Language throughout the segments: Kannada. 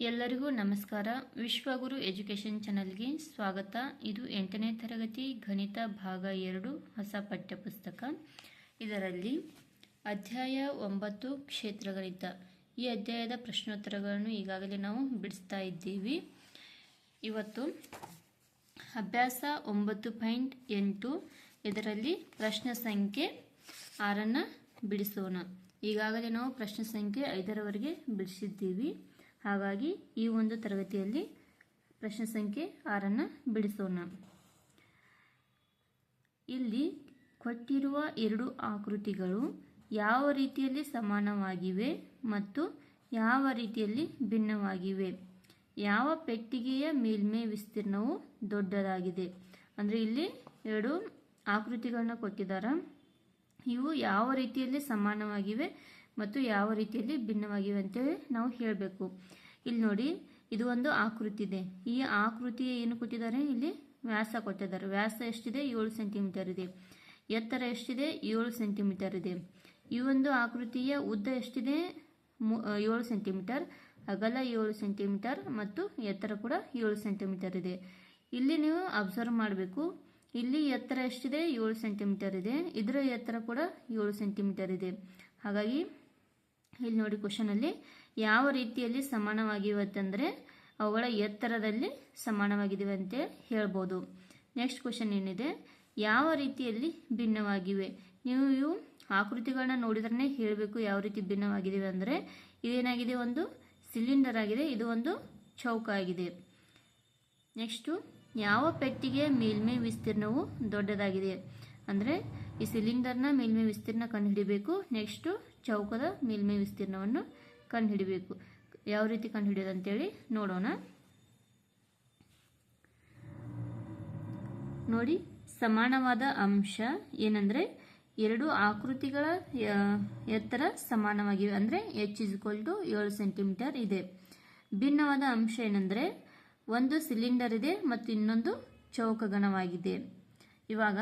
ಎಲ್ಲರಿಗೂ ನಮಸ್ಕಾರ. ವಿಶ್ವಗುರು ಎಜುಕೇಷನ್ ಚಾನಲ್ಗೆ ಸ್ವಾಗತ. ಇದು ಎಂಟನೇ ತರಗತಿ ಗಣಿತ ಭಾಗ ಎರಡು, ಹೊಸ ಪಠ್ಯಪುಸ್ತಕ. ಇದರಲ್ಲಿ ಅಧ್ಯಾಯ ಒಂಬತ್ತು, ಕ್ಷೇತ್ರ ಗಣಿತ. ಈ ಅಧ್ಯಾಯದ ಪ್ರಶ್ನೋತ್ತರಗಳನ್ನು ಈಗಾಗಲೇ ನಾವು ಬಿಡಿಸ್ತಾ ಇದ್ದೀವಿ. ಇವತ್ತು ಅಭ್ಯಾಸ ಒಂಬತ್ತು ಪಾಯಿಂಟ್ ಎಂಟು, ಇದರಲ್ಲಿ ಪ್ರಶ್ನೆ ಸಂಖ್ಯೆ ಆರನ್ನು ಬಿಡಿಸೋಣ. ಈಗಾಗಲೇ ನಾವು ಪ್ರಶ್ನೆ ಸಂಖ್ಯೆ ಐದರವರೆಗೆ ಬಿಡಿಸಿದ್ದೀವಿ. ಹಾಗಾಗಿ ಈ ಒಂದು ತರಗತಿಯಲ್ಲಿ ಪ್ರಶ್ನೆ ಸಂಖ್ಯೆ ಆರನ್ನು ಬಿಡಿಸೋಣ. ಇಲ್ಲಿ ಕೊಟ್ಟಿರುವ ಎರಡು ಆಕೃತಿಗಳು ಯಾವ ರೀತಿಯಲ್ಲಿ ಸಮಾನವಾಗಿವೆ ಮತ್ತು ಯಾವ ರೀತಿಯಲ್ಲಿ ಭಿನ್ನವಾಗಿವೆ. ಯಾವ ಪೆಟ್ಟಿಗೆಯ ಮೇಲ್ಮೈ ವಿಸ್ತೀರ್ಣವು ದೊಡ್ಡದಾಗಿದೆ. ಅಂದರೆ ಇಲ್ಲಿ ಎರಡು ಆಕೃತಿಗಳನ್ನ ಕೊಟ್ಟಿದ್ದಾರೆ. ಇವು ಯಾವ ರೀತಿಯಲ್ಲಿ ಸಮಾನವಾಗಿವೆ ಮತ್ತು ಯಾವ ರೀತಿಯಲ್ಲಿ ಭಿನ್ನವಾಗಿವೆ ಅಂತೇಳಿ ನಾವು ಹೇಳಬೇಕು. ಇಲ್ಲಿ ನೋಡಿ, ಇದು ಒಂದು ಆಕೃತಿ ಇದೆ. ಈ ಆಕೃತಿ ಏನು ಕೊಟ್ಟಿದ್ದಾರೆ? ಇಲ್ಲಿ ವ್ಯಾಸ ಕೊಟ್ಟಿದ್ದಾರೆ. ವ್ಯಾಸ ಎಷ್ಟಿದೆ? ಏಳು ಸೆಂಟಿಮೀಟರ್ ಇದೆ. ಎತ್ತರ ಎಷ್ಟಿದೆ? ಏಳು ಸೆಂಟಿಮೀಟರ್ ಇದೆ. ಈ ಒಂದು ಆಕೃತಿಯ ಉದ್ದ ಎಷ್ಟಿದೆ? ಏಳು ಸೆಂಟಿಮೀಟರ್. ಅಗಲ ಏಳು ಸೆಂಟಿಮೀಟರ್ ಮತ್ತು ಎತ್ತರ ಕೂಡ ಏಳು ಸೆಂಟಿಮೀಟರ್ ಇದೆ. ಇಲ್ಲಿ ನೀವು ಅಬ್ಸರ್ವ್ ಮಾಡಬೇಕು. ಇಲ್ಲಿ ಎತ್ತರ ಎಷ್ಟಿದೆ? ಏಳು ಸೆಂಟಿಮೀಟರ್ ಇದೆ. ಇದರ ಎತ್ತರ ಕೂಡ ಏಳು ಸೆಂಟಿಮೀಟರ್ ಇದೆ. ಹಾಗಾಗಿ ಇಲ್ಲಿ ನೋಡಿ ಕ್ವಶನಲ್ಲಿ ಯಾವ ರೀತಿಯಲ್ಲಿ ಸಮಾನವಾಗಿವೆ ಅಂತಂದರೆ ಅವುಗಳ ಎತ್ತರದಲ್ಲಿ ಸಮಾನವಾಗಿದೆ ಅಂತ ಹೇಳ್ಬೋದು. ನೆಕ್ಸ್ಟ್ ಕ್ವಶನ್ ಏನಿದೆ? ಯಾವ ರೀತಿಯಲ್ಲಿ ಭಿನ್ನವಾಗಿವೆ? ನೀವು ಇವು ಆಕೃತಿಗಳನ್ನ ನೋಡಿದ್ರೆ ಹೇಳಬೇಕು ಯಾವ ರೀತಿ ಭಿನ್ನವಾಗಿದ್ದೀವಿ ಅಂದರೆ, ಇದೇನಾಗಿದೆ ಒಂದು? ಸಿಲಿಂಡರ್ ಆಗಿದೆ, ಇದು ಒಂದು ಚೌಕ ಆಗಿದೆ. ನೆಕ್ಸ್ಟು ಯಾವ ಪೆಟ್ಟಿಗೆ ಮೇಲ್ಮೈ ವಿಸ್ತೀರ್ಣವು ದೊಡ್ಡದಾಗಿದೆ? ಅಂದರೆ ಈ ಸಿಲಿಂಡರ್ನ ಮೇಲ್ಮೈ ವಿಸ್ತೀರ್ಣ ಕಂಡುಹಿಡಿಬೇಕು. ನೆಕ್ಸ್ಟು ಚೌಕದ ಮೇಲ್ಮೈ ವಿಸ್ತೀರ್ಣವನ್ನು ಕಂಡುಹಿಡಿಬೇಕು. ಯಾವ ರೀತಿ ಕಂಡುಹಿಡಿಯೋದು ಅಂತೇಳಿ ನೋಡೋಣ. ನೋಡಿ, ಸಮಾನವಾದ ಅಂಶ ಏನಂದರೆ, ಎರಡು ಆಕೃತಿಗಳ ಎತ್ತರ ಸಮಾನವಾಗಿವೆ. ಅಂದರೆ ಎಚ್ ಇಸ್ ಇಕ್ವಲ್ ಟು ಏಳು ಸೆಂಟಿಮೀಟರ್ ಇದೆ. ಭಿನ್ನವಾದ ಅಂಶ ಏನಂದರೆ, ಒಂದು ಸಿಲಿಂಡರ್ ಇದೆ ಮತ್ತು ಇನ್ನೊಂದು ಚೌಕಗಣವಾಗಿದೆ. ಇವಾಗ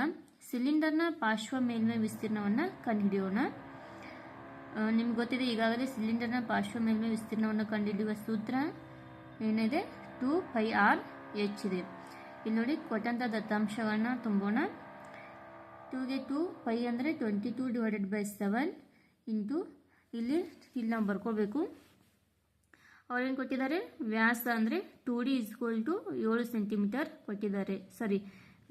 ಸಿಲಿಂಡರ್ನ ಪಾರ್ಶ್ವ ಮೇಲ್ಮೈ ವಿಸ್ತೀರ್ಣವನ್ನು ಕಂಡುಹಿಡಿಯೋಣ. ನಿಮ್ಗೆ ಗೊತ್ತಿದೆ, ಈಗಾಗಲೇ ಸಿಲಿಂಡರ್ನ ಪಾರ್ಶ್ವ ಮೇಲ್ಮೈ ವಿಸ್ತೀರ್ಣವನ್ನು ಕಂಡುಹಿಡಿಯುವ ಸೂತ್ರ ಏನಿದೆ? ಟು ಫೈ ಆರ್ ಎಚ್ ಇದೆ. ಇಲ್ಲಿ ನೋಡಿ ಕೊಟ್ಟಂಥ ದತ್ತಾಂಶಗಳನ್ನ ತುಂಬೋಣ. ಟೂಗೆ ಟು ಫೈ ಅಂದರೆ twenty two divided by seven into ಇಲ್ಲಿ ಇಲ್ಲಿ ನಾವು ಬರ್ಕೋಬೇಕು. ಅವ್ರೇನು ಕೊಟ್ಟಿದ್ದಾರೆ? ವ್ಯಾಸ ಅಂದರೆ two D is equal to ಏಳು ಸೆಂಟಿಮೀಟರ್ ಕೊಟ್ಟಿದ್ದಾರೆ. ಸಾರಿ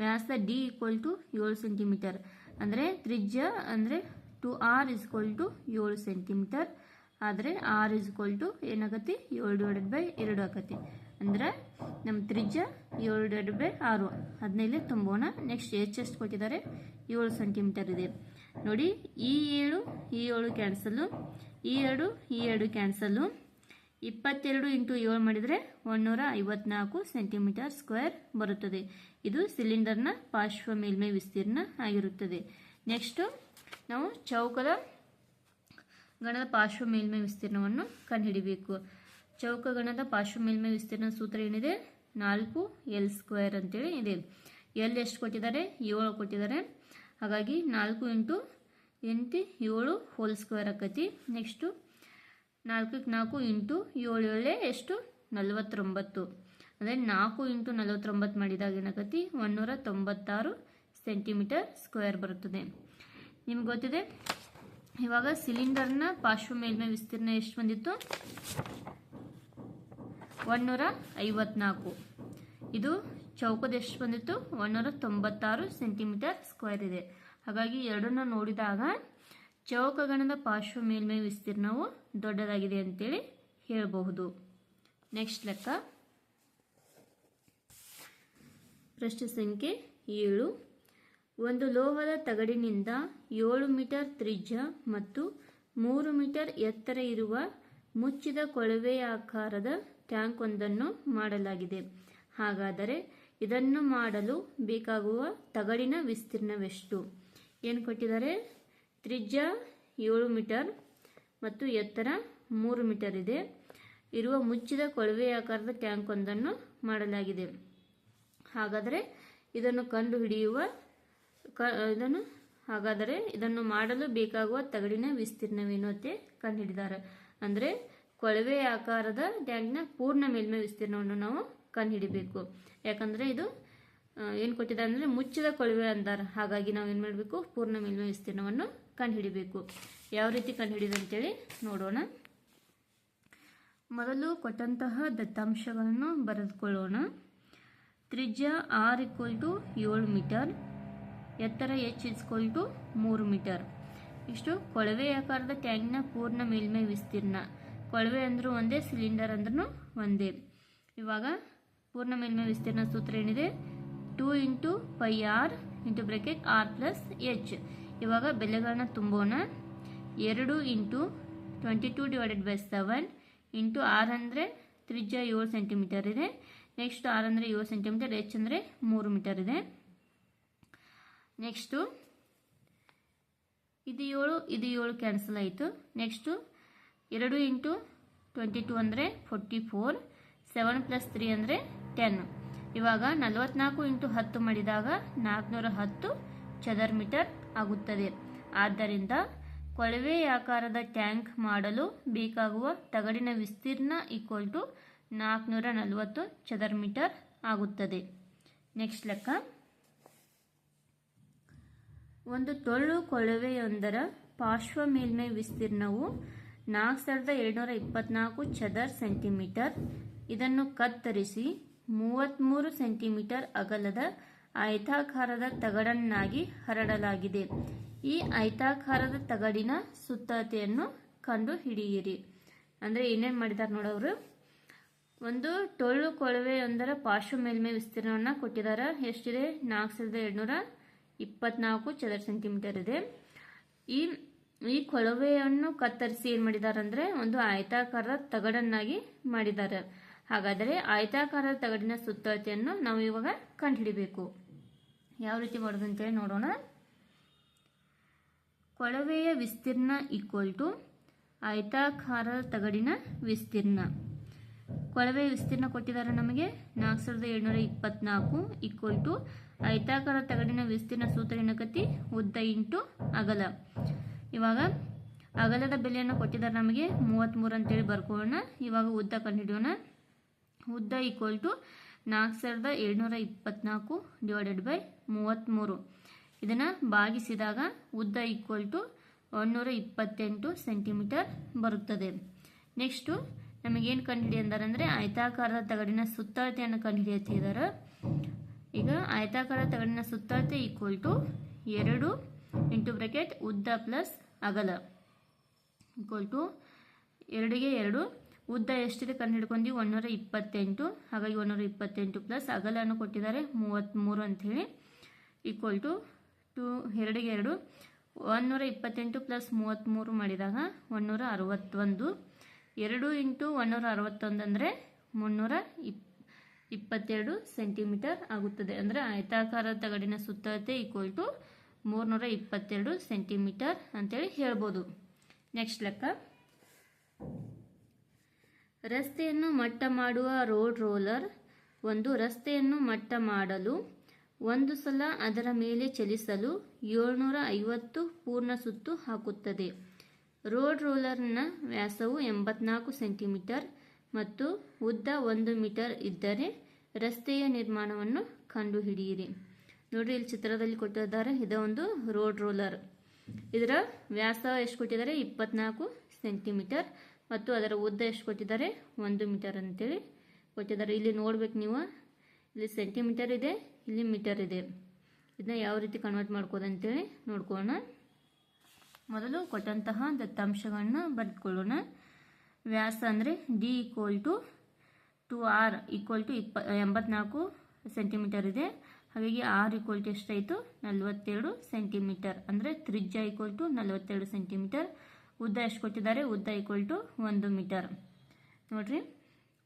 ವ್ಯಾಸ ಡಿ ಈಕ್ವಲ್ ಟು ಏಳು ಸೆಂಟಿಮೀಟರ್. ಅಂದರೆ ತ್ರಿಜ್ಯ ಅಂದರೆ two R is equal to ಏಳು ಸೆಂಟಿಮೀಟರ್. ಆದರೆ ಆರ್ ಇಸ್ಕ್ವಲ್ ಟು ಏನಾಗತ್ತೆ? ಏಳು ಡಿವೈಡೆಡ್ ಬೈ ಎರಡು ಆಗತ್ತೆ. ಅಂದ್ರೆ ನಮ್ಮ ತ್ರಿಜ್ಯ ಏಳು ಡಿವೈಡೆಡ್ ಬೈ ಆರು. ಅದನ್ನೆಲ್ಲ ತುಂಬೋಣ. ನೆಕ್ಸ್ಟ್ ಎಚ್ ಎಷ್ಟು ಕೊಟ್ಟಿದ್ದಾರೆ. ಏಳು ಸೆಂಟಿಮೀಟರ್ ಇದೆ. ನೋಡಿ, ಈ ಏಳು ಈ ಏಳು ಕ್ಯಾನ್ಸಲ್ಲು ಈ ಎರಡು ಈ ಎರಡು ಕ್ಯಾನ್ಸಲ್ಲು ಇಪ್ಪತ್ತೆರಡು ಇಂಟು ಏಳು ಮಾಡಿದರೆ ಒಂದೂರ ಐವತ್ನಾಲ್ಕು ಸೆಂಟಿಮೀಟರ್ ಸ್ಕ್ವೇರ್ ಬರುತ್ತದೆ. ಇದು ಸಿಲಿಂಡರ್ನ ಪಾರ್ಶ್ವ ಮೇಲ್ಮೈ ವಿಸ್ತೀರ್ಣ ಆಗಿರುತ್ತದೆ. ನೆಕ್ಸ್ಟು ನಾವು ಚೌಕದ ಗಣದ ಪಾರ್ಶ್ವ ಮೇಲ್ಮೈ ವಿಸ್ತೀರ್ಣವನ್ನು ಕಂಡುಹಿಡಿಬೇಕು. ಚೌಕಗಣದ ಪಾರ್ಶ್ವ ಮೇಲ್ಮೈ ವಿಸ್ತೀರ್ಣ ಸೂತ್ರ ಏನಿದೆ? ನಾಲ್ಕು ಎಲ್ ಸ್ಕ್ವೇರ್ ಅಂತೇಳಿ ಇದೆ. ಎಲ್ ಎಷ್ಟು ಕೊಟ್ಟಿದ್ದಾರೆ? ಏಳು ಕೊಟ್ಟಿದ್ದಾರೆ. ಹಾಗಾಗಿ ನಾಲ್ಕು ಇಂಟು ಎಂಟು ಏಳು ಹೋಲ್ ಸ್ಕ್ವೇರ್ ಆಕತಿ. ನೆಕ್ಸ್ಟು ನಾಲ್ಕಕ್ಕೆ ನಾಲ್ಕು ಇಂಟು ಏಳು ಏಳೆ ಎಷ್ಟು ನಲವತ್ತೊಂಬತ್ತು. ಅಂದರೆ ನಾಲ್ಕು ಇಂಟು ನಲವತ್ತೊಂಬತ್ತು ಮಾಡಿದಾಗ ಏನಾಗತಿ ಒನ್ನೂರ ತೊಂಬತ್ತಾರು ಸೆಂಟಿಮೀಟರ್ ಸ್ಕ್ವೇರ್ ಬರುತ್ತದೆ. ನಿಮ್ಗೆ ಗೊತ್ತಿದೆ? ಇವಾಗ ಸಿಲಿಂಡರ್ನ ಪಾರ್ಶ್ವ ಮೇಲ್ಮೈ ವಿಸ್ತೀರ್ಣ ಎಷ್ಟು ಬಂದಿತ್ತು? ಒಂದೂರ ಐವತ್ನಾಲ್ಕು ಇದು ಚೌಕದ ಎಷ್ಟು ಬಂದಿತ್ತು? ಒಂದೂರ ತೊಂಬತ್ತಾರು ಸೆಂಟಿಮೀಟರ್ ಸ್ಕ್ವೇರ್ ಇದೆ. ಹಾಗಾಗಿ ಎರಡನ್ನ ನೋಡಿದಾಗ ಚೌಕಗಣದ ಪಾರ್ಶ್ವ ಮೇಲ್ಮೈ ವಿಸ್ತೀರ್ಣವು ದೊಡ್ಡದಾಗಿದೆ ಅಂತೇಳಿ ಹೇಳಬಹುದು. ನೆಕ್ಸ್ಟ್ ಲೆಕ್ಕ. ಪ್ರಶ್ನೆ ಸಂಖ್ಯೆ ಏಳು. ಒಂದು ಲೋಹದ ತಗಡಿನಿಂದ ಏಳು ಮೀಟರ್ ತ್ರಿಜ್ಯ ಮತ್ತು ಮೂರು ಮೀಟರ್ ಎತ್ತರ ಇರುವ ಮುಚ್ಚಿದ ಕೊಳವೆಯಾಕಾರದ ಟ್ಯಾಂಕ್ ಒಂದನ್ನು ಮಾಡಲಾಗಿದೆ. ಹಾಗಾದರೆ ಇದನ್ನು ಮಾಡಲು ಬೇಕಾಗುವ ತಗಡಿನ ವಿಸ್ತೀರ್ಣವೆಷ್ಟು? ಏನು ಕೊಟ್ಟಿದ್ದಾರೆ? ತ್ರಿಜ್ಯ ಏಳು ಮೀಟರ್ ಮತ್ತು ಎತ್ತರ ಮೂರು ಮೀಟರ್ ಇದೆ. ಇರುವ ಮುಚ್ಚಿದ ಕೊಳವೆಯಾಕಾರದ ಟ್ಯಾಂಕ್ ಒಂದನ್ನು ಮಾಡಲಾಗಿದೆ. ಹಾಗಾದರೆ ಇದನ್ನು ಕಂಡುಹಿಡಿಯುವ ಹಿಡಿಯುವ ಇದನ್ನು, ಹಾಗಾದರೆ ಇದನ್ನು ಮಾಡಲು ಬೇಕಾಗುವ ತಗಡಿನ ವಿಸ್ತೀರ್ಣವೇನು ಕಂಡು ಕಂಡುಹಿಡಿದಾರೆ. ಅಂದರೆ ಕೊಳವೆ ಆಕಾರದ ಟ್ಯಾಂಕ್ನ ಪೂರ್ಣ ಮೇಲ್ಮೈ ವಿಸ್ತೀರ್ಣವನ್ನು ನಾವು ಕಂಡುಹಿಡಿಬೇಕು. ಯಾಕಂದರೆ ಇದು ಏನು ಕೊಟ್ಟಿದ್ದಾರೆ ಅಂದರೆ ಮುಚ್ಚಿದ ಕೊಳವೆ ಅಂತಾರೆ. ಹಾಗಾಗಿ ನಾವು ಏನು ಮಾಡಬೇಕು? ಪೂರ್ಣ ಮೇಲ್ಮೈ ವಿಸ್ತೀರ್ಣವನ್ನು ಕಂಡುಹಿಡಿಬೇಕು. ಯಾವ ರೀತಿ ಕಂಡುಹಿಡಿದು ಅಂತೇಳಿ ನೋಡೋಣ. ಮೊದಲು ಕೊಟ್ಟಂತಹ ದತ್ತಾಂಶಗಳನ್ನು ಬರೆದುಕೊಳ್ಳೋಣ. ತ್ರಿಜ್ಯ ಆರ್ ಈಕ್ವಲ್ ಟು ಏಳು ಮೀಟರ್, ಎತ್ತರ ಎಚ್ ಇಸ್ಕೊಲ್ ಟು ಮೂರು ಮೀಟರ್. ಇಷ್ಟು ಕೊಳವೆ ಆಕಾರದ ಟ್ಯಾಂಕ್ನ ಪೂರ್ಣ ಮೇಲ್ಮೈ ವಿಸ್ತೀರ್ಣ. ಕೊಳವೆ ಅಂದರೂ ಒಂದೇ, ಸಿಲಿಂಡರ್ ಅಂದ್ರೂ ಒಂದೇ. ಇವಾಗ ಪೂರ್ಣ ಮೇಲ್ಮೈ ವಿಸ್ತೀರ್ಣ ಸೂತ್ರ ಏನಿದೆ? Two into pi R into bracket R plus H. ಇವಾಗ ಬೆಲೆಗಳನ್ನ ತುಂಬೋಣ. ಎರಡು into twenty two divided by seven into R ಅಂದರೆ ತ್ರಿಜ್ಯ ಏಳು ಸೆಂಟಿಮೀಟರ್ ಇದೆ. ನೆಕ್ಸ್ಟ್ ಆರ್ ಅಂದರೆ ಏಳು ಸೆಂಟಿಮೀಟರ್, ಎಚ್ ಅಂದರೆ ಮೂರು ಮೀಟರ್ ಇದೆ. ನೆಕ್ಸ್ಟು, ಇದು ಏಳು ಇದು ಏಳು ಕ್ಯಾನ್ಸಲ್ ಆಯಿತು. ನೆಕ್ಸ್ಟು, ಎರಡು ಇಂಟು ಟ್ವೆಂಟಿ ಟು ಅಂದರೆ forty four, seven plus three ಅಂದರೆ ಟೆನ್. ಇವಾಗ ನಲವತ್ನಾಲ್ಕು ಇಂಟು ಹತ್ತು ಮಾಡಿದಾಗ ನಾಲ್ಕುನೂರ ಹತ್ತು ಚದರ್ ಮೀಟರ್ ಆಗುತ್ತದೆ. ಆದ್ದರಿಂದ ಕೊಳವೆಯಾಕಾರದ ಟ್ಯಾಂಕ್ ಮಾಡಲು ಬೇಕಾಗುವ ತಗಡಿನ ವಿಸ್ತೀರ್ಣ ಈಕ್ವಲ್ ಟು ನಾಲ್ಕುನೂರ ನಲವತ್ತು ಚದರ್ ಮೀಟರ್ ಆಗುತ್ತದೆ. ನೆಕ್ಸ್ಟ್ ಲೆಕ್ಕ. ಒಂದು ಟೊಳ್ಳು ಕೊಳವೆಯೊಂದರ ಪಾರ್ಶ್ವ ಮೇಲ್ಮೈ ವಿಸ್ತೀರ್ಣವು ನಾಲ್ಕು ಸಾವಿರದ ಏಳ್ನೂರ ಇಪ್ಪತ್ನಾಲ್ಕು ಚದರ್ ಸೆಂಟಿಮೀಟರ್. ಇದನ್ನು ಕತ್ತರಿಸಿ ಮೂವತ್ತ್ಮೂರು ಸೆಂಟಿಮೀಟರ್ ಅಗಲದ ಆಯತಾಕಾರದ ತಗಡನ್ನಾಗಿ ಹರಡಲಾಗಿದೆ. ಈ ಆಯತಾಕಾರದ ತಗಡಿನ ಸುತ್ತತೆಯನ್ನು ಕಂಡು ಹಿಡಿಯಿರಿ. ಅಂದರೆ ಏನೇನು ಮಾಡಿದ್ದಾರೆ ನೋಡೋರು ಒಂದು ಟೊಳ್ಳು ಕೊಳವೆಯೊಂದರ ಪಾರ್ಶ್ವ ಮೇಲ್ಮೆ ವಿಸ್ತೀರ್ಣವನ್ನು ಕೊಟ್ಟಿದ್ದಾರೆ ಎಷ್ಟಿದೆ? ನಾಲ್ಕು ಸಾವಿರದ ಎರಡುನೂರ ಇಪ್ಪತ್ನಾಲ್ಕು ಚದರ ಸೆಂಟಿಮೀಟರ್ ಇದೆ. ಈ ಈ ಕೊಳವೆಯನ್ನು ಕತ್ತರಿಸಿ ಏನು ಮಾಡಿದ್ದಾರೆ ಅಂದರೆ ಒಂದು ಆಯತಾಕಾರದ ತಗಡನ್ನಾಗಿ ಮಾಡಿದ್ದಾರೆ ಹಾಗಾದರೆ ಆಯತಾಕಾರದ ತಗಡಿನ ಸುತ್ತಳತೆಯನ್ನು ನಾವು ಇವಾಗ ಕಂಡುಹಿಡಿಬೇಕು ಯಾವ ರೀತಿ ಮಾಡೋದು ಅಂತೇಳಿ ನೋಡೋಣ. ಕೊಳವೆಯ ವಿಸ್ತೀರ್ಣ ಈಕ್ವಲ್ ಟು ಆಯತಾಕಾರದ ತಗಡಿನ ವಿಸ್ತೀರ್ಣ. ಕೊಳವೆ ವಿಸ್ತೀರ್ಣ ಕೊಟ್ಟಿದ್ದಾರೆ ನಮಗೆ. ನಾಲ್ಕು ಸಾವಿರದ ಏಳ್ನೂರ ಇಪ್ಪತ್ನಾಲ್ಕು ಈಕ್ವಲ್ ಟು ಆಯತಾಕಾರ ತಗಡಿನ ವಿಸ್ತೀರ್ಣ ಸೂತ್ರ ಏನಕತಿ ಉದ್ದ ಇಂಟು ಅಗಲ. ಇವಾಗ ಅಗಲದ ಬೆಲೆಯನ್ನು ಕೊಟ್ಟಿದ್ದಾರೆ ನಮಗೆ. ಮೂವತ್ತ್ಮೂರು ಅಂತೇಳಿ ಬರ್ಕೊಳ್ಳೋಣ. ಇವಾಗ ಉದ್ದ ಕಂಡುಹಿಡಿಯೋಣ. ಉದ್ದ ಈಕ್ವಲ್ ಟು ನಾಲ್ಕು ಸಾವಿರದ ಏಳ್ನೂರ ಇಪ್ಪತ್ನಾಲ್ಕು ಡಿವೈಡೆಡ್ ಬೈ ಮೂವತ್ತ್ಮೂರು ಇದನ್ನು ಭಾಗಿಸಿದಾಗ ಉದ್ದ ಈಕ್ವಲ್ ಟು ಒಂದೂರ ಇಪ್ಪತ್ತೆಂಟು ಸೆಂಟಿಮೀಟರ್ ಬರುತ್ತದೆ. ನೆಕ್ಸ್ಟು ನಮಗೇನು ಕಂಡುಹಿಡಿಯಂದಾರೆ ಅಂದರೆ ಆಯತಾಕಾರದ ತಗಡಿನ ಸುತ್ತಳತೆಯನ್ನು ಕಂಡುಹಿಡಿಯುತ್ತಿದ್ದಾರೆ ಈಗ ಆಯತಾಕಾರದ ತಗಡಿನ ಸುತ್ತಳತೆ ಈಕ್ವಲ್ ಟು ಎರಡು ಇಂಟು ಬ್ರೆಕೆಟ್ ಉದ್ದ ಪ್ಲಸ್ ಅಗಲ ಈಕ್ವಲ್ ಟು ಎರಡಿಗೆ ಎರಡು ಉದ್ದ ಎಷ್ಟಿದೆ ಕಂಡು ಹಿಡ್ಕೊಂಡ್ವಿ ಒಂದೂರ ಇಪ್ಪತ್ತೆಂಟು. ಹಾಗಾಗಿ ಒಂದೂರ ಇಪ್ಪತ್ತೆಂಟು ಪ್ಲಸ್ ಅಗಲನ್ನು ಕೊಟ್ಟಿದ್ದಾರೆ ಮೂವತ್ತ್ಮೂರು ಅಂಥೇಳಿ. ಈಕ್ವಲ್ ಟು ಟು ಎರಡಿಗೆ ಎರಡು. ಒಂದೂರ ಇಪ್ಪತ್ತೆಂಟು ಪ್ಲಸ್ ಮೂವತ್ತ್ಮೂರು ಮಾಡಿದಾಗ ಒಂದೂರ ಅರವತ್ತೊಂದು. ಎರಡು ಇಂಟು ಒಂದೂರ ಅರವತ್ತೊಂದು ಅಂದರೆ ಮುನ್ನೂರ ಇಪ್, ಇಪ್ಪತ್ತೆರಡು ಸೆಂಟಿಮೀಟರ್ ಆಗುತ್ತದೆ. ಅಂದರೆ ಆಯತಾಕಾರ ತಗಡಿನ ಸುತ್ತಳತೆ ಈಕ್ವಲ್ ಟು ಮೂರ್ನೂರ ಇಪ್ಪತ್ತೆರಡು ಸೆಂಟಿಮೀಟರ್ ಅಂತೇಳಿ ಹೇಳ್ಬೋದು. ನೆಕ್ಸ್ಟ್ ಲೆಕ್ಕ. ರಸ್ತೆಯನ್ನು ಮಟ್ಟ ಮಾಡುವ ರೋಡ್ ರೋಲರ್, ಒಂದು ರಸ್ತೆಯನ್ನು ಮಟ್ಟ ಮಾಡಲು, ಒಂದು ಸಲ ಅದರ ಮೇಲೆ ಚಲಿಸಲು ಏಳ್ನೂರ ಐವತ್ತು ಪೂರ್ಣ ಸುತ್ತು ಹಾಕುತ್ತದೆ. ರೋಡ್ ರೋಲರ್ನ ವ್ಯಾಸವು ಎಂಬತ್ನಾಲ್ಕು ಸೆಂಟಿಮೀಟರ್ ಮತ್ತು ಉದ್ದ ಒಂದು ಮೀಟರ್ ಇದ್ದರೆ ರಸ್ತೆಯ ನಿರ್ಮಾಣವನ್ನು ಕಂಡುಹಿಡಿಯಿರಿ. ನೋಡ್ರಿ, ಇಲ್ಲಿ ಚಿತ್ರದಲ್ಲಿ ಕೊಟ್ಟಿದ್ದಾರೆ, ಇದು ಒಂದು ರೋಡ್ ರೋಲರ್. ಇದರ ವ್ಯಾಸ ಎಷ್ಟು ಕೊಟ್ಟಿದ್ದಾರೆ? ಇಪ್ಪತ್ನಾಲ್ಕು ಸೆಂಟಿಮೀಟರ್. ಮತ್ತು ಅದರ ಉದ್ದ ಎಷ್ಟು ಕೊಟ್ಟಿದ್ದಾರೆ? ಒಂದು ಮೀಟರ್ ಅಂತೇಳಿ ಕೊಟ್ಟಿದ್ದಾರೆ. ಇಲ್ಲಿ ನೋಡ್ಬೇಕು ನೀವು. ಇಲ್ಲಿ ಸೆಂಟಿಮೀಟರ್ ಇದೆ, ಇಲ್ಲಿ ಮೀಟರ್ ಇದೆ. ಇದನ್ನ ಯಾವ ರೀತಿ ಕನ್ವರ್ಟ್ ಮಾಡ್ಕೋದು ಅಂತೇಳಿ ನೋಡ್ಕೊಳ್ಳೋಣ. ಮೊದಲು ಕೊಟ್ಟಂತಹ ದತ್ತಾಂಶಗಳನ್ನ ಬರೆದುಕೊಳ್ಳೋಣ. ವ್ಯಾಸ ಅಂದರೆ D equal to two R equal to ಇಪ್ಪ ಎಂಬತ್ನಾಲ್ಕು ಸೆಂಟಿಮೀಟರ್ ಇದೆ. ಹಾಗಾಗಿ ಆರ್ ಈಕ್ವಲ್ ಟು ಎಷ್ಟಾಯಿತು? ನಲವತ್ತೆರಡು ಸೆಂಟಿಮೀಟರ್ ಅಂದರೆ ತ್ರಿಜ್ಯ ಈಕ್ವಲ್ ಟು ನಲವತ್ತೆರಡು ಸೆಂಟಿಮೀಟರ್ ಉದ್ದ ಎಷ್ಟು ಕೊಟ್ಟಿದ್ದಾರೆ? ಉದ್ದ ಈಕ್ವಲ್ ಟು ಒಂದು ಮೀಟರ್ ನೋಡ್ರಿ.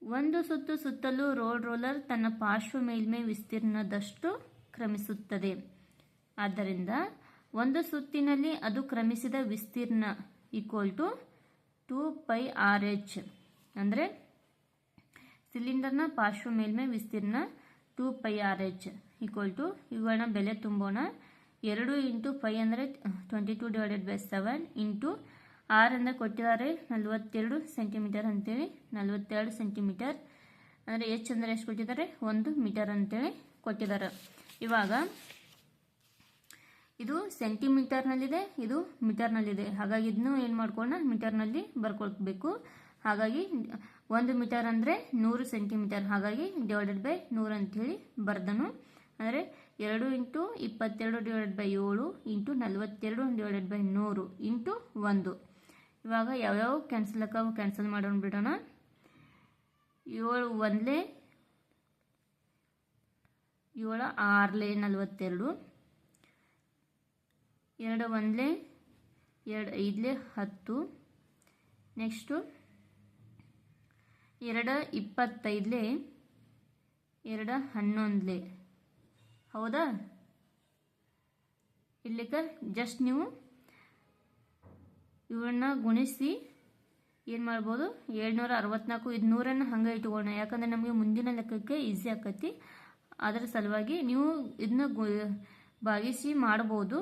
ಒಂದು ಸುತ್ತು ಸುತ್ತಲೂ ರೋಡ್ ರೋಲರ್ ತನ್ನ ಪಾರ್ಶ್ವ ಮೇಲ್ಮೈ ವಿಸ್ತೀರ್ಣದಷ್ಟು ಕ್ರಮಿಸುತ್ತದೆ. ಆದ್ದರಿಂದ ಒಂದು ಸುತ್ತಿನಲ್ಲಿ ಅದು ಕ್ರಮಿಸಿದ ವಿಸ್ತೀರ್ಣ equal to two pi R H ಅಂದರೆ ಸಿಲಿಂಡರ್ನ ಪಾರ್ಶ್ವ ಮೇಲ್ಮೈ ವಿಸ್ತೀರ್ಣ two pi R H equal to ಇವುಗಳನ್ನ ಬೆಲೆ ತುಂಬೋಣ. ಎರಡು ಇಂಟು ಫೈ ಅಂದರೆ twenty two divided by seven into R ಅಂದರೆ ಕೊಟ್ಟಿದ್ದಾರೆ. ನಲವತ್ತೆರಡು ಸೆಂಟಿಮೀಟರ್ ಅಂತೇಳಿ. ನಲವತ್ತೆರಡು ಸೆಂಟಿಮೀಟರ್ ಅಂದರೆ ಎಚ್ ಅಂದರೆ ಎಷ್ಟು ಕೊಟ್ಟಿದ್ದಾರೆ? ಒಂದು ಮೀಟರ್ ಅಂತೇಳಿ ಕೊಟ್ಟಿದ್ದಾರೆ. ಇವಾಗ ಇದು ಸೆಂಟಿಮೀಟರ್ನಲ್ಲಿದೆ, ಇದು ಮೀಟರ್ನಲ್ಲಿದೆ. ಹಾಗಾಗಿ ಇದನ್ನು ಏನು ಮಾಡ್ಕೊಳ್ಳೋಣ? ಮೀಟರ್ನಲ್ಲಿ ಬರ್ಕೊಳ್ಬೇಕು. ಹಾಗಾಗಿ ಒಂದು ಮೀಟರ್ ಅಂದರೆ ನೂರು ಸೆಂಟಿಮೀಟರ್. ಹಾಗಾಗಿ ಡಿವೈಡೆಡ್ ಬೈ ನೂರು ಅಂಥೇಳಿ ಬರ್ದನು. ಅಂದರೆ ಎರಡು ಇಂಟು ಇಪ್ಪತ್ತೆರಡು ಡಿವೈಡೆಡ್ ಬೈ ಏಳು ಇಂಟು ನಲವತ್ತೆರಡು ಡಿವೈಡೆಡ್ ಬೈ ನೂರು ಇಂಟು ಒಂದು. ಇವಾಗ ಯಾವ್ಯಾವ ಕ್ಯಾನ್ಸಲ್ ಅಕ್ಕವು ಕ್ಯಾನ್ಸಲ್ ಮಾಡೋಣ ಬಿಡೋಣ. ಏಳು ಒಂದಲೇ, ಏಳು ಆರ್ಲೆ ನಲ್ವತ್ತೆರಡು, ಎರಡು ಒಂದಲೇ, ಎರಡು ಐದಲೇ ಹತ್ತು, ನೆಕ್ಸ್ಟು ಎರಡು ಇಪ್ಪತ್ತೈದಲೇ, ಎರಡು ಹನ್ನೊಂದಲೇ. ಹೌದಾ? ಇಲ್ಲಿಕ ಜಸ್ಟ್ ನೀವು ಇವನ್ನ ಗುಣಿಸಿ ಏನು ಮಾಡ್ಬೋದು? ಏಳ್ನೂರ ಅರವತ್ನಾಲ್ಕು ಇದು ನೂರನ್ನು ಹಂಗೆ ಇಟ್ಕೊಳ್ಳೋಣ. ಯಾಕಂದರೆ ನಮಗೆ ಮುಂದಿನ ಲೆಕ್ಕಕ್ಕೆ ಈಸಿ ಆಕತಿ. ಅದರ ಸಲುವಾಗಿ ನೀವು ಇದನ್ನ ಭಾಗಿಸಿ ಮಾಡ್ಬೋದು.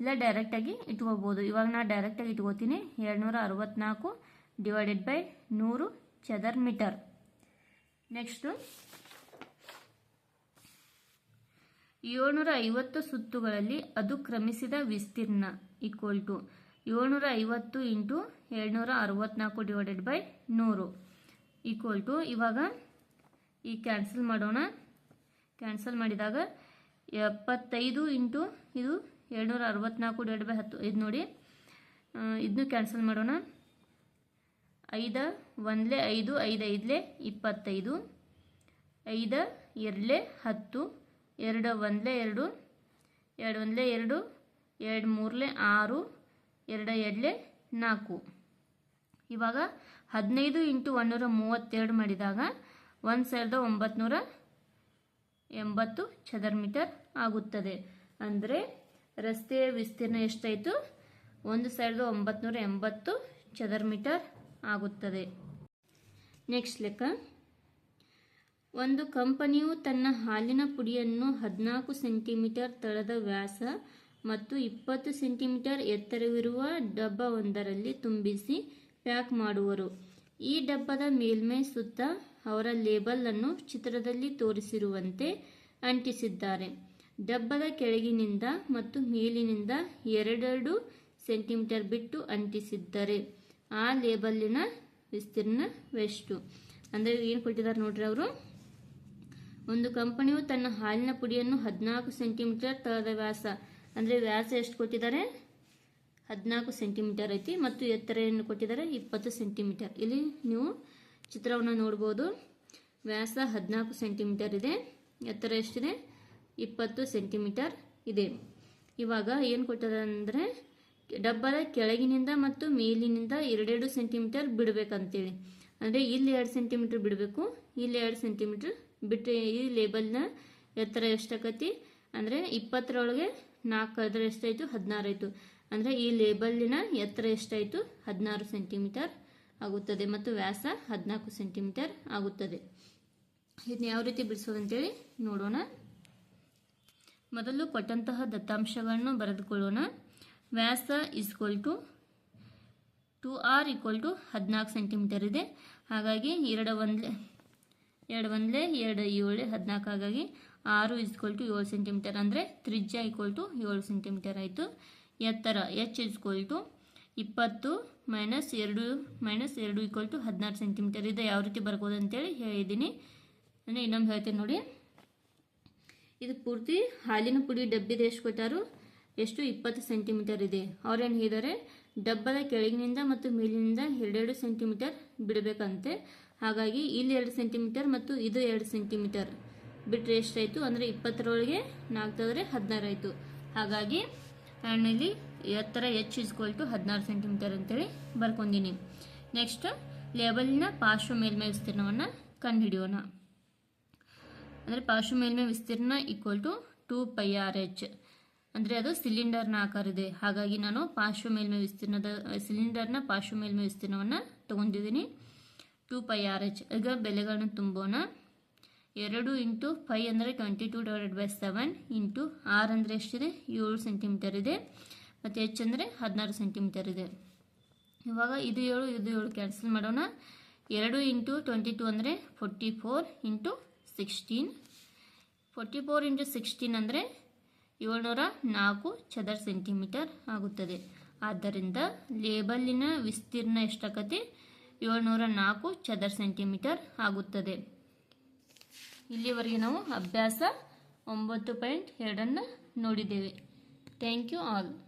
ಇಲ್ಲ ಡೈರೆಕ್ಟಾಗಿ ಇಟ್ಕೋಬೋದು. ಇವಾಗ ನಾನು ಡೈರೆಕ್ಟಾಗಿ ಇಟ್ಕೋತೀನಿ. ಏಳ್ನೂರ ಅರವತ್ನಾಲ್ಕು ಡಿವೈಡೆಡ್ ಬೈ ನೂರು ಚದರ್ ಮೀಟರ್ ನೆಕ್ಸ್ಟು ಏಳ್ನೂರ ಐವತ್ತು ಸುತ್ತುಗಳಲ್ಲಿ ಅದು ಕ್ರಮಿಸಿದ ವಿಸ್ತೀರ್ಣ ಈಕ್ವಲ್ ಟು ಏಳ್ನೂರ ಐವತ್ತು ಇಂಟು ಏಳ್ನೂರ ಅರವತ್ನಾಲ್ಕು ಡಿವೈಡೆಡ್ ಬೈ ನೂರು ಈಕ್ವಲ್ ಟು ಇವಾಗ ಈ ಕ್ಯಾನ್ಸಲ್ ಮಾಡೋಣ. ಕ್ಯಾನ್ಸಲ್ ಮಾಡಿದಾಗ ಎಪ್ಪತ್ತೈದು ಇಂಟು ಇದು ಏಳ್ನೂರ ಅರವತ್ನಾಲ್ಕು ಡಿವೈಡ್ ಬೈ ಹತ್ತು. ಇದು ನೋಡಿ. ಇದನ್ನು ಕ್ಯಾನ್ಸಲ್ ಮಾಡೋಣ. ಐದ ಒಂದಲೇ ಐದು ಐದು ಐದಲೇ ಇಪ್ಪತ್ತೈದು, ಐದ ಎರಡಲೇ ಹತ್ತು, ಎರಡು ಒಂದಲೇ ಎರಡು ಎರಡು ಒಂದಲೇ ಎರಡು ಎರಡು ಮೂರಲೇ ಆರು ಎರಡು ಎರಡಲೆ ನಾಲ್ಕು. ಇವಾಗ ಹದಿನೈದು ಇಂಟು ಒಂದೂರ ಮೂವತ್ತೆರಡು ಮಾಡಿದಾಗ ಒಂದು ಸಾವಿರದ ಒಂಬತ್ನೂರ ಎಂಬತ್ತು ಚದರ್ ಮೀಟರ್ ಆಗುತ್ತದೆ. ಅಂದರೆ ರಸ್ತೆಯ ವಿಸ್ತೀರ್ಣ ಎಷ್ಟಾಯಿತು? ಒಂದು ಸಾವಿರದ ಒಂಬತ್ನೂರ ಎಂಬತ್ತು ಚದರ್ ಮೀಟರ್ ಆಗುತ್ತದೆ. ನೆಕ್ಸ್ಟ್ ಲೆಕ್ಕ. ಒಂದು ಕಂಪನಿಯು ತನ್ನ ಹಾಲಿನ ಪುಡಿಯನ್ನು ಹದಿನಾಲ್ಕು ಸೆಂಟಿಮೀಟರ್ ತಳದ ವ್ಯಾಸ ಮತ್ತು ಇಪ್ಪತ್ತು ಸೆಂಟಿಮೀಟರ್ ಎತ್ತರವಿರುವ ಡಬ್ಬವೊಂದರಲ್ಲಿ ತುಂಬಿಸಿ ಪ್ಯಾಕ್ ಮಾಡುವರು. ಈ ಡಬ್ಬದ ಮೇಲ್ಮೈ ಸುತ್ತ ಅವರ ಲೇಬಲ್ ಅನ್ನು ಚಿತ್ರದಲ್ಲಿ ತೋರಿಸಿರುವಂತೆ ಅಂಟಿಸಿದ್ದಾರೆ. ಡಬ್ಬದ ಕೆಳಗಿನಿಂದ ಮತ್ತು ಮೇಲಿನಿಂದ ಎರಡೆರಡು ಸೆಂಟಿಮೀಟರ್ ಬಿಟ್ಟು ಅಂಟಿಸಿದ್ದಾರೆ ಆ ಲೇಬಲ್ಲಿನ ವಿಸ್ತೀರ್ಣವೆಷ್ಟು? ಅಂದರೆ ಏನು ಕೊಟ್ಟಿದ್ದಾರೆ ನೋಡ್ರಿ ಅವರು? ಒಂದು ಕಂಪನಿಯು ತನ್ನ ಹಾಲಿನ ಪುಡಿಯನ್ನು ಹದಿನಾಲ್ಕು ಸೆಂಟಿಮೀಟರ್ ತಳದ ವ್ಯಾಸ ಅಂದರೆ ವ್ಯಾಸ ಎಷ್ಟು ಕೊಟ್ಟಿದ್ದಾರೆ? ಹದಿನಾಲ್ಕು ಸೆಂಟಿಮೀಟರ್ ಐತಿ ಮತ್ತು ಎತ್ತರ ಏನು ಕೊಟ್ಟಿದ್ದಾರೆ ಇಪ್ಪತ್ತು ಸೆಂಟಿಮೀಟರ್. ಇಲ್ಲಿ ನೀವು ಚಿತ್ರವನ್ನು ನೋಡ್ಬೋದು. ವ್ಯಾಸ ಹದಿನಾಲ್ಕು ಸೆಂಟಿಮೀಟರ್ ಇದೆ. ಎತ್ತರ ಎಷ್ಟಿದೆ? ಇಪ್ಪತ್ತು ಸೆಂಟಿಮೀಟರ್ ಇದೆ. ಇವಾಗ ಏನು ಕೊಟ್ಟಿದ್ದಾರೆ ಅಂದರೆ ಡಬ್ಬದ ಕೆಳಗಿನಿಂದ ಮತ್ತು ಮೇಲಿನಿಂದ ಎರಡೆರಡು ಸೆಂಟಿಮೀಟರ್ ಬಿಡಬೇಕಂತೇಳಿ. ಅಂದರೆ ಇಲ್ಲಿ ಎರಡು ಸೆಂಟಿಮೀಟರ್ ಬಿಡಬೇಕು, ಇಲ್ಲಿ ಎರಡು ಸೆಂಟಿಮೀಟರ್ ಬಿಟ್ಟು ಈ ಲೇಬಲ್ನ ಎತ್ತರ ಎಷ್ಟಾಕತಿ? ಅಂದರೆ ಇಪ್ಪತ್ತರೊಳಗೆ ನಾಲ್ಕು ಅದರ ಎಷ್ಟಾಯಿತು? ಹದಿನಾರು ಆಯಿತು ಅಂದರೆ ಈ ಲೇಬಲ್ಲಿನ ಎತ್ತರ ಎಷ್ಟಾಯಿತು? ಹದಿನಾರು ಸೆಂಟಿಮೀಟರ್ ಆಗುತ್ತದೆ ಮತ್ತು ವ್ಯಾಸ ಹದಿನಾಲ್ಕು ಸೆಂಟಿಮೀಟರ್ ಆಗುತ್ತದೆ. ಇದನ್ನ ಯಾವ ರೀತಿ ಬಿಡಿಸೋದಂತೇಳಿ ನೋಡೋಣ. ಮೊದಲು ಕೊಟ್ಟಂತಹ ದತ್ತಾಂಶಗಳನ್ನು ಬರೆದುಕೊಳ್ಳೋಣ. ವ್ಯಾಸ is equal to two R equal to ಹದಿನಾಲ್ಕು ಸೆಂಟಿಮೀಟರ್ ಇದೆ. ಹಾಗಾಗಿ ಎರಡು ಒಂದ್ಲೆ ಎರಡು ಒಂದ್ಲೆ, ಎರಡು ಏಳು, ಹದಿನಾಲ್ಕು. ಹಾಗಾಗಿ ಆರು ಇಸ್ಕೊಲ್ ಟು ಏಳು ಸೆಂಟಿಮೀಟರ್ ಅಂದರೆ ತ್ರಿಜ್ಯ ಈಕ್ವಲ್ ಟು ಏಳು ಸೆಂಟಿಮೀಟರ್ ಆಯಿತು. ಎತ್ತರ ಎಚ್ ಇಸ್ಕೊಲ್ ಟು ಇಪ್ಪತ್ತು ಮೈನಸ್ ಎರಡು ಮೈನಸ್ ಎರಡು ಈಕ್ವಲ್ ಟು ಹದಿನಾರು ಸೆಂಟಿಮೀಟರ್ ಇದೆ. ಯಾವ ರೀತಿ ಬರ್ಬೋದು ಅಂತೇಳಿ ಹೇಳಿದ್ದೀನಿ. ನಾನು ಇನ್ನೊಂದು ಹೇಳ್ತೀನಿ ನೋಡಿ. ಇದು ಪೂರ್ತಿ ಹಾಲಿನ ಪುಡಿ ಡಬ್ಬಿದ ಎಷ್ಟು ಕೊಟ್ಟಾರು? ಎಷ್ಟು? ಇಪ್ಪತ್ತು ಸೆಂಟಿಮೀಟರ್ ಇದೆ. ಅವ್ರೇನು ಹೇಳಿದ್ದಾರೆ? ಡಬ್ಬದ ಕೆಳಗಿನಿಂದ ಮತ್ತು ಮೇಲಿನಿಂದ ಎರಡೆರಡು ಸೆಂಟಿಮೀಟರ್ ಬಿಡಬೇಕಂತೆ. ಹಾಗಾಗಿ ಇಲ್ಲಿ ಎರಡು ಸೆಂಟಿಮೀಟರ್ ಮತ್ತು ಇದು ಎರಡು ಸೆಂಟಿಮೀಟರ್ ಬಿಟ್ಟರೆ ಎಷ್ಟಾಯಿತು? ಅಂದರೆ ಇಪ್ಪತ್ತರೊಳಗೆ ನಾಲ್ಕು ತೆಗೆದ್ರೆ ಹದಿನಾರು ಆಯಿತು ಹಾಗಾಗಿ ನಾನು ಇಲ್ಲಿ ಎತ್ತರ ಎಚ್ ಇಸ್ಕೊಲ್ ಟು ಹದಿನಾರು ಸೆಂಟಿಮೀಟರ್ ಅಂತೇಳಿ ಬರ್ಕೊಂಡಿನಿ. ನೆಕ್ಸ್ಟ್ ಲೇಬಲ್ನ ಪಾರ್ಶ್ವ ಮೇಲ್ಮೈ ವಿಸ್ತೀರ್ಣವನ್ನು ಕಂಡುಹಿಡಿಯೋಣ. ಅಂದರೆ ಪಾರ್ಶ್ವ ಮೇಲ್ಮೈ ವಿಸ್ತೀರ್ಣ equal to two pi R H ಅಂದರೆ ಅದು ಸಿಲಿಂಡರ್ನ ಆಕಾರ ಇದೆ. ಹಾಗಾಗಿ ನಾನು ಪಾರ್ಶ್ವ ಮೇಲ್ಮೈ ವಿಸ್ತೀರ್ಣದ ಸಿಲಿಂಡರ್ನ ಪಾರ್ಶ್ವ ಮೇಲ್ಮೈ ವಿಸ್ತೀರ್ಣವನ್ನು ತೊಗೊಂಡಿದ್ದೀನಿ. ಟೂ ಪೈ ಆರ್ ಎಚ್ ಈಗ ಬೆಲೆಗಳನ್ನು ತುಂಬೋಣ. ಎರಡು ಇಂಟು ಫೈವ್ ಅಂದರೆ twenty two divided by seven into R ಅಂದರೆ ಎಷ್ಟಿದೆ? ಏಳು ಸೆಂಟಿಮೀಟರ್ ಇದೆ. ಮತ್ತು ಎಚ್ ಅಂದರೆ ಹದಿನಾರು ಸೆಂಟಿಮೀಟರ್ ಇದೆ. ಇವಾಗ ಇದು ಏಳು ಇದು ಏಳು ಕ್ಯಾನ್ಸಲ್ ಮಾಡೋಣ. ಎರಡು ಇಂಟು ಟ್ವೆಂಟಿ ಟು ಅಂದರೆ forty four into sixteen. Forty four into sixteen ಅಂದರೆ ಏಳ್ನೂರ ನಾಲ್ಕು ಚದರ ಸೆಂಟಿಮೀಟರ್ ಆಗುತ್ತದೆ. ಆದ್ದರಿಂದ ಲೇಬಲ್ಲಿನ ವಿಸ್ತೀರ್ಣ ಎಷ್ಟಾಗತ್ತೆ ಏಳ್ನೂರ ನಾಲ್ಕು ಚದರ ಸೆಂಟಿಮೀಟರ್ ಆಗುತ್ತದೆ. ಇಲ್ಲಿವರೆಗೆ ನಾವು ಅಭ್ಯಾಸ ಒಂಬತ್ತು ಪಾಯಿಂಟ್ ಎರಡನ್ನು ನೋಡಿದ್ದೇವೆ. Thank you all